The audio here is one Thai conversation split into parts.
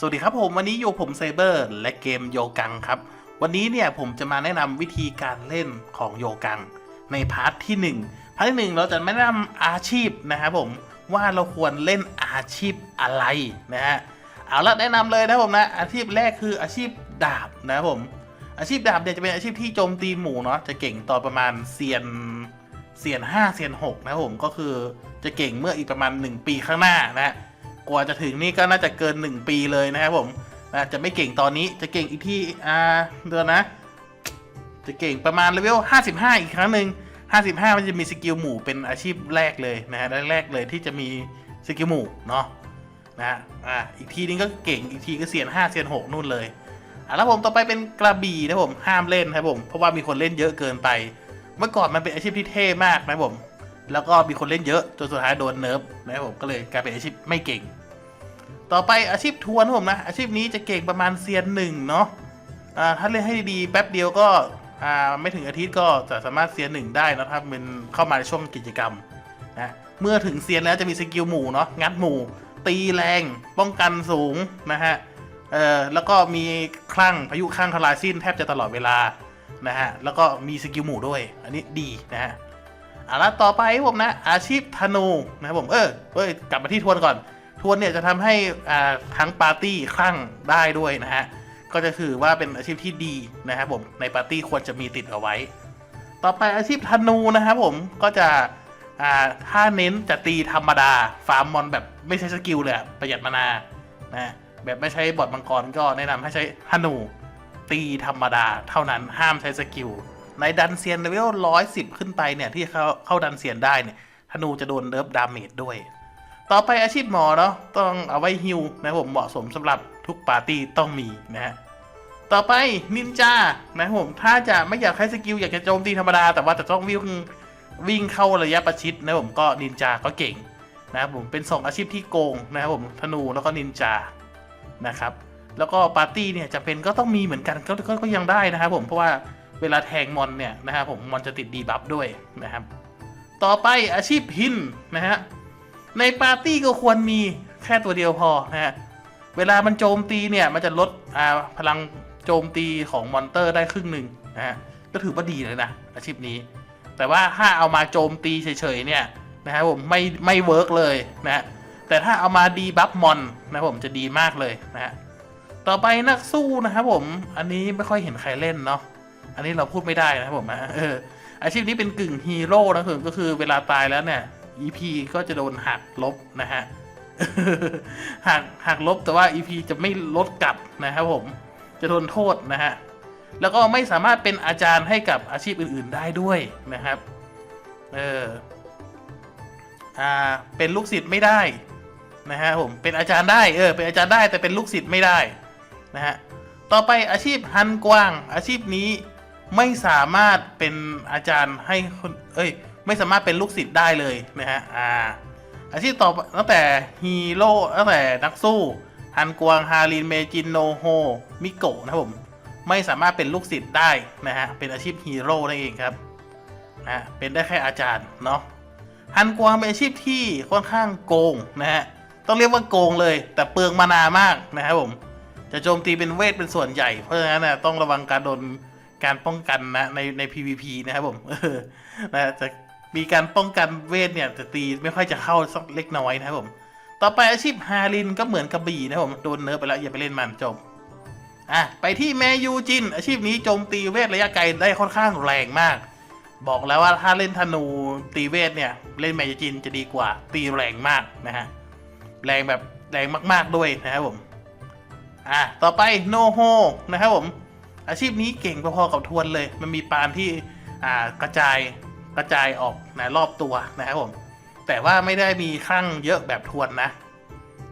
สวัสดีครับผมวันนี้อยู่ผมไซเบอร์และเกมโยกังครับ วันนี้เนี่ยผมจะมาแนะนำวิธีการเล่นของโยกัง ในพาร์ทที่ 1 พาร์ทที่หนึ่งเราจะแนะนำอาชีพนะครับผมว่าเราควรเล่นอาชีพอะไรนะฮะเอาละแนะนำเลยนะผมนะอาชีพแรกคืออาชีพดาบนะครับผม อาชีพดาบเนี่ยจะเป็นอาชีพที่โจมตีหมู่เนาะจะเก่งต่อประมาณเซียนเซียน5เซียน6นะผมก็คือจะเก่งเมื่ออีกประมาณ 1 ปีข้างหน้านะฮะ กว่าจะถึงนี่ก็น่าจะเกิน 1 ปีเลยนะครับผมนะจะไม่เก่งตอนนี้จะเก่งอีกที่อ่าเดือนนะ จะเก่งประมาณเลเวล55 อีกครั้งหนึ่ง55 มันจะมีสกิลหมู่เป็นอาชีพแรกเลยนะฮะแรกเลยที่จะมีสกิลหมู่เนาะนะอ่าอีกทีนึงก็เก่งอีกทีก็เสียน5เสียน6นู่นเลยอะแล้วผมต่อไปเป็นกระบี่นะผมห้ามเล่นนะครับผมเพราะว่ามีคนเล่นเยอะเกินไป เมื่อก่อนมันเป็นอาชีพที่เท่มากนะผมแล้วก็มีคนเล่นเยอะจนสุดท้ายโดนเนิร์ฟนะครับผมก็เลยกลายเป็นอาชีพไม่เก่ง ต่อไปอาชีพทวนผมนะ อาชีพนี้จะเก่งประมาณเซียนหนึ่งเนาะถ้าเล่นให้ดีๆแป๊บเดียวก็ไม่ถึงอาทิตย์ก็จะสามารถเซียนหนึ่งได้นะถ้าเป็นเข้ามาในช่วงกิจกรรมนะเมื่อถึงเซียนแล้วจะมีสกิลหมู่เนาะงัดหมู่ ตีแรงป้องกันสูงนะฮะเออแล้วก็มีคลั่งพายุคลั่งทลายสิ้นแทบจะตลอดเวลานะฮะแล้วก็มีสกิลหมู่ด้วย อันนี้ดีนะฮะเอาละต่อไปผมนะอาชีพธนูนะครับผมเออเอ้ยกลับมาที่ทวนก่อน ทวนเนี่ยจะทำให้ทั้งปาร์ตี้คลั่งได้ด้วยนะฮะ ก็จะถือว่าเป็นอาชีพที่ดีนะครับผม ในปาร์ตี้ควรจะมีติดเอาไว้ ต่อไปอาชีพธนูนะครับผม ก็จะถ้าเน้นจะตีธรรมดา ฟาร์มมอนแบบไม่ใช้สกิลเลยประหยัดมานา นะ แบบไม่ใช้บอดมังกรก็แนะนำให้ใช้ธนู ตีธรรมดา เท่านั้น ห้ามใช้สกิล ในดันเซียนเลเวลร้อยสิบขึ้นไปเนี่ยที่เข้าเข้าดันเซียนได้เนี่ย ธนูจะโดนเนิฟดาเมจด้วย ต่อไปอาชีพหมอเนาะต้องเอาไว้ฮิวนะผมเหมาะสมสำหรับทุกปาร์ตี้ต้องมีนะฮะต่อไปนินจานะผมถ้าจะไม่อยากใช้สกิลอยากจะโจมตีธรรมดา แต่ว่าจะต้องวิ่งวิ่งเข้าระยะประชิดนะผมก็นินจาก็เก่งนะครับผมเป็นสองอาชีพที่โกงนะครับผมธนูแล้วก็นินจานะครับแล้วก็ปาร์ตี้เนี่ยจะเป็นก็ต้องมีเหมือนกันก็กก็ยังได้นะครับผมเพราะว่าเวลาแทงมอนเนี่ยนะครับผมมอนจะติดดีบัฟด้วยนะครับต่อไปอาชีพพินนะฮะ ในปาร์ตี้ก็ควรมีแค่ตัวเดียวพอนะฮะ เวลามันโจมตีเนี่ย มันจะลดพลังโจมตีของมอนเตอร์ได้ครึ่งหนึ่งนะฮะ ก็ถือว่าดีเลยนะ อาชีพนี้ แต่ว่าถ้าเอามาโจมตีเฉยๆเนี่ยนะครับผมไม่ไม่เวิร์กเลยนะฮะแต่ถ้าเอามาดีบัฟมอนนะผมจะดีมากเลยนะฮะ ต่อไปนักสู้นะครับผม อันนี้ไม่ค่อยเห็นใครเล่นเนาะ อันนี้เราพูดไม่ได้นะครับผมนะเอออาชีพนี้เป็นกึ่งฮีโร่นะคือก็คือเวลาตายแล้วเนี่ย EP ก็จะโดนหักลบนะฮะหักหักลบแต่ว่า EP จะไม่ลดกลับนะครับผมจะโดนโทษนะฮะแล้วก็ไม่สามารถเป็นอาจารย์ให้กับอาชีพอื่น ๆ ได้ด้วยนะครับเอออ่าเป็นลูกศิษย์ไม่ได้นะฮะผมเป็นอาจารย์ได้เออเป็นอาจารย์ได้แต่เป็นลูกศิษย์ไม่ได้นะฮะต่อไปอาชีพฮันกว้าง อาชีพนี้ไม่สามารถเป็นอาจารย์ให้คนเอ้ย ไม่สามารถเป็นลูกศิษย์ได้เลยนะฮะอ่าอาชีพต่อตั้งแต่ฮีโร่ตั้งแต่นักสู้ฮันกวางฮารินเมจินโนโฮมิโกะนะครับผมไม่สามารถเป็นลูกศิษย์ได้นะฮะเป็นอาชีพฮีโร่นั่นเองครับนะะเป็นได้แค่อาจารย์เนาะฮันกวางเป็นอาชีพที่ค่อนข้างโกงนะฮะต้องเรียกว่าโกงเลย แต่เปลืองมานามากนะครับผมจะโจมตีเป็นเวทเป็นส่วนใหญ่ เพราะฉะนั้นนะต้องระวังการโดนการป้องกันนะในใน PVP นะครับผมนะจะ มีการป้องกันเวทเนี่ยจะตีไม่ค่อยจะเข้าสักเล็กน้อยนะครับผม ต่อไปอาชีพฮารินก็เหมือนกระบี่นะครับผมโดนเนิร์ฟไปแล้วอย่าไปเล่นมันจบอะไปที่แมยูจิน อาชีพนี้โจมตีเวทระยะไกลได้ค่อนข้างแรงมาก บอกแล้วว่าถ้าเล่นธนูตีเวทเนี่ยเล่นแมยูจินจะดีกว่าตีแรงมากนะฮะแรงแบบแรงมาก ๆด้วยนะครับผมอะต่อไปโนโฮนะครับผมอาชีพนี้เก่งพอๆกับทวนเลย มันมีปานที่อ่ากระจาย กระจายออกนะรอบตัวนะครับผม แต่ว่าไม่ได้มีข้างเยอะแบบทวนนะ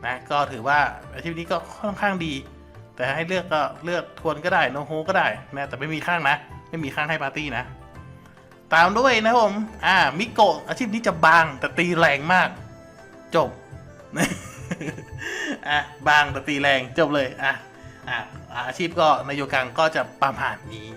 นะ ก็ถือว่าอาชีพนี้ก็ค่อนข้างดี แต่ให้เลือกก็เลือกทวนก็ได้โนโฮก็ได้นะแต่ไม่มีข้างนะ ไม่มีข้างให้ปาร์ตี้นะ ตามด้วยนะครับผมอ่ามิโกะอาชีพนี้จะบางแต่ตีแรงมาก จบอะบางแต่ตีแรงจบเลยอะอะอาชีพก็นายโยกังก็จะประมาณนี้